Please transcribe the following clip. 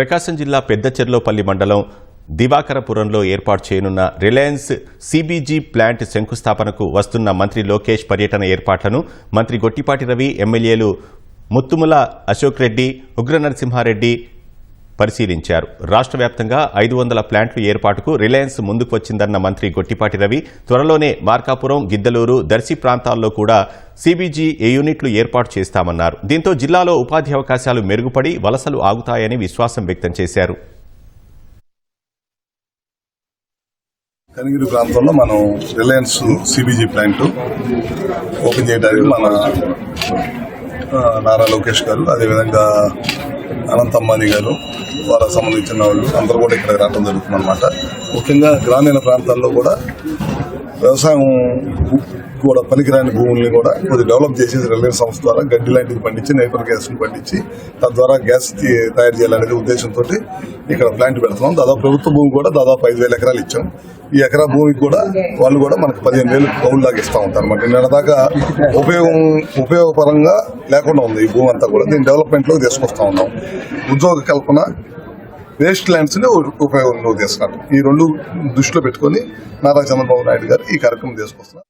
ప్రకాశం జిల్లా పెద్దచెర్లోపల్లి మండలం దివాకరపురంలో ఏర్పాటు చేయనున్న రిలయన్స్ సిబిజీ ప్లాంట్ శంకుస్థాపనకు వస్తున్న మంత్రి లోకేష్ పర్యటన ఏర్పాట్లను మంత్రి గొట్టిపాటి రవి ఎమ్మెల్యేలు ముత్తుముల అశోక్ రెడ్డి ఉగ్ర నరసింహారెడ్డి పరిశీలించారు. రాష్ట్ర వ్యాప్తంగా ఐదు వందల ప్లాంట్లు ఏర్పాటుకు రిలయన్స్ ముందుకు వచ్చిందన్న మంత్రి గొట్టిపాటి రవి త్వరలోనే మార్కాపురం గిద్దలూరు దర్శి ప్రాంతాల్లో కూడా సిబిజీ ఏ యూనిట్లు ఏర్పాటు చేస్తామన్నారు. దీంతో జిల్లాలో ఉపాధి అవకాశాలు మెరుగుపడి వలసలు ఆగుతాయని విశ్వాసం వ్యక్తం చేశారు. కనిగిరి ప్రాంతంలో మనం రిలయన్స్ సిబిజీ ప్లాంట్ ఓపెన్ చేయడానికి మన నారా లోకేష్ గారు అదేవిధంగా అనంతమ్మాని గారు వారికి సంబంధించిన వాళ్ళు అందరూ కూడా ఇక్కడ రావడం జరుగుతుంది అనమాట ముఖ్యంగా గ్రామీణ ప్రాంతాల్లో కూడా వ్యవసాయం కూడా పనికిరాని భూముల్ని కూడా కొద్దిగా డెవలప్ చేసి రిలయన్స్ సంస్థ ద్వారా గడ్డి లాంటిది పండించి నేపర్ గ్యాస్ని పండించి తద్వారా గ్యాస్ తయారు చేయాలనేది ఉద్దేశంతో ఇక్కడ ప్లాంట్ పెడుతున్నాం. దాదాపు ప్రభుత్వ భూమి కూడా దాదాపు ఐదు వేల ఎకరాలు ఇచ్చాం. ఈ ఎకరా భూమికి కూడా వాళ్ళు కూడా మనకు పదిహేను వేలు కౌలు లాగా ఇస్తా ఉంటారు. అనమాట నిన్న దాకా ఉపయోగం ఉపయోగపరంగా లేకుండా ఉంది ఈ భూమి అంతా కూడా. దీన్ని డెవలప్మెంట్లోకి తీసుకొస్తా ఉన్నాం. ఉద్యోగ కల్పన వేస్ట్ ల్యాండ్స్ని ఉపయోగంలో తీసుకున్నారు ఈ రెండు దృష్టిలో పెట్టుకొని నారా చంద్రబాబు నాయుడు గారు ఈ కార్యక్రమం తీసుకొస్తున్నారు.